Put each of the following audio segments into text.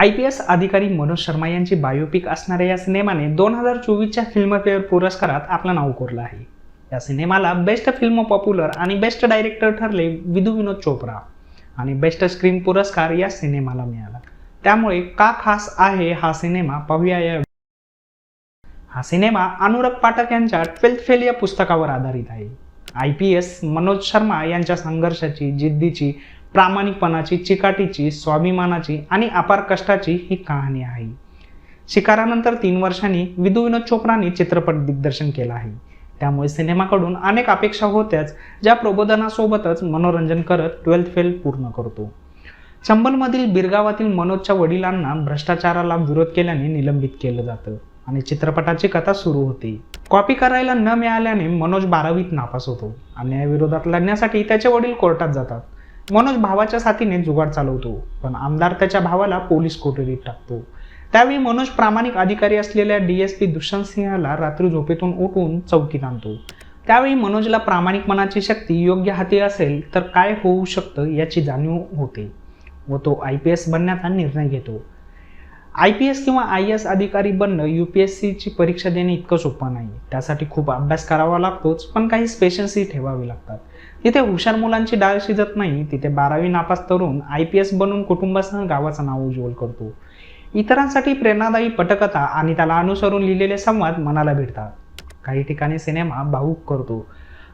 I P S अधिकारी मनोज शर्मा यांची biopic असणाऱ्या या सिनेमाने दोन हजार चोवीसच्या फिल्मफेअर पुरस्कारात आपलं नाव कोरलं आहे. या सिनेमाला बेस्ट फिल्म पॉप्युलर आणि बेस्ट डायरेक्टर ठरले विधू विनोद चोप्रा आणि बेस्ट स्क्रीन पुरस्कार या सिनेमाला मिळाला. त्यामुळे का खास आहे हा सिनेमा पाहूया या हा सिनेमा अनुराग पाठक यांच्या ट्वेल्थ फेल या पुस्तकावर आधारित आहे. I P S Manoj Sharma यांच्या संघर्षाची जिद्दीची प्रामाणिकपणाची चिकाटीची स्वाभिमानाची आणि अपार कष्टाची ही कहाणी आहे. शिकारानंतर तीन वर्षांनी विधू विनोद चोप्राने चित्रपट दिग्दर्शन केला आहे. त्यामुळे सिनेमाकडून अनेक अपेक्षा होत्याच ज्या प्रबोधनासोबतच मनोरंजन करत ट्वेल्थ फेल पूर्ण करतो. चंबलमधील बिरगावातील मनोजच्या वडिलांना भ्रष्टाचाराला विरोध केल्याने निलंबित केलं जातं आणि चित्रपटाची कथा सुरू होते. कॉपी करायला न मिळाल्याने मनोज बारावीत नापास होतो अन्यायाविरोधात लढण्यासाठी त्याचे वडील कोर्टात जातात. मनोज भावाच्या साथीने जुगाड चालवतो पण आमदार त्याच्या भावाला पोलीस कोठडीत टाकतो. त्यावेळी मनोज प्रामाणिक अधिकारी असलेल्या डी एस पी दुष्यंत सिंहला रात्री झोपेतून उठून चौकीत आणतो. त्यावेळी मनोजला प्रामाणिकपणाची शक्ती योग्य हाती असेल तर काय होऊ शकतं याची जाणीव होते व तो आय पी एस बनण्याचा निर्णय घेतो. आय पी एस किंवा आय एस अधिकारी बनणं यू पी एस सीची परीक्षा देणे इतकं सोपं नाही त्यासाठी खूप अभ्यास करावा लागतोच पण काही स्पेशन्सही ठेवावी लागतात. तिथे हुशार मुलांची डाळ शिजत नाही तिथे बारावी नापास तरुण आय पी एस बनून कुटुंबासह गावाचं नाव उज्ज्वल करतो. इतरांसाठी प्रेरणादायी पटकथा आणि त्याला अनुसरून लिहिलेले संवाद मनाला भेटतात काही ठिकाणी सिनेमा भावूक करतो.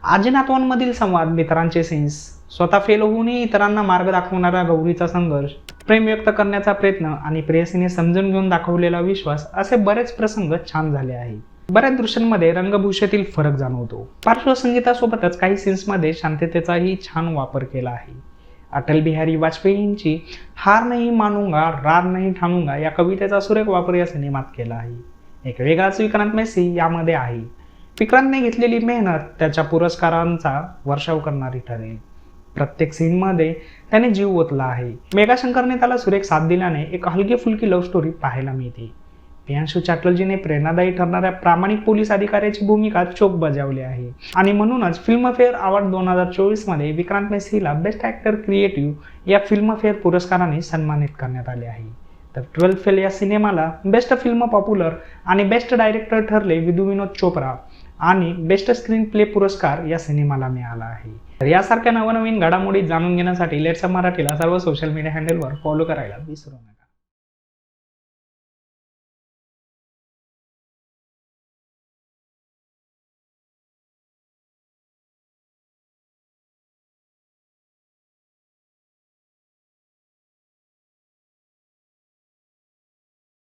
आजीनातवांमधील संवाद मित्रांचे सेन्स स्वतः फेल होऊनही इतरांना मार्ग दाखवणारा गौरीचा संघर्ष प्रेम व्यक्त करण्याचा प्रयत्न आणि प्रेयसीने समजून घेऊन दाखवलेला विश्वास असे बरेच प्रसंग छान झाले आहे बऱ्याच दृश्यांमध्ये रंगभूषेतील फरक जाणवतो. पार्श्वसंगीतासोबतच काही सीन्समध्ये शांततेचाही छान वापर केला आहे. अटल बिहारी वाजपेयींची हार नाही मानूंगा रार नाही ठाणूंगा या कवितेचा सुरेख वापर या सिनेमात केला आहे. एक वेगळाच विक्रांत मेसी यामध्ये आहे. विक्रांतने घेतलेली मेहनत त्याच्या पुरस्कारांचा वर्षाव करणारी ठरेल. प्रत्येक सीनमध्ये त्याने जीव ओतला आहे. मेघाशंकरने त्याला सुरेख साथ दिल्याने एक हलकी फुलकी लव्ह स्टोरी पाहायला मिळते. प्रियांशू चॅटर्जीने प्रेरणादायी ठरणाऱ्या प्रामाणिक पोलीस अधिकाऱ्याची भूमिका चोख बजावली आहे. आणि म्हणूनच फिल्मफेअर अवॉर्ड दोन हजार चोवीसमध्ये विक्रांत मेसीला बेस्ट ॲक्टर क्रिएटिव्ह या फिल्मफेअर पुरस्काराने सन्मानित करण्यात आले आहे. तर ट्वेल्थ फेल या सिनेमाला बेस्ट फिल्म पॉप्युलर आणि बेस्ट डायरेक्टर ठरले विधू विनोद चोप्रा. आणि बेस्ट स्क्रीन प्ले पुरस्कार या सिनेमाला मिळाला आहे. तर यासारख्या नवनवीन घडामोडी जाणून घेण्यासाठी लेट्स मराठीला सर्व सोशल मीडिया हँडलवर फॉलो करायला विसरू नका.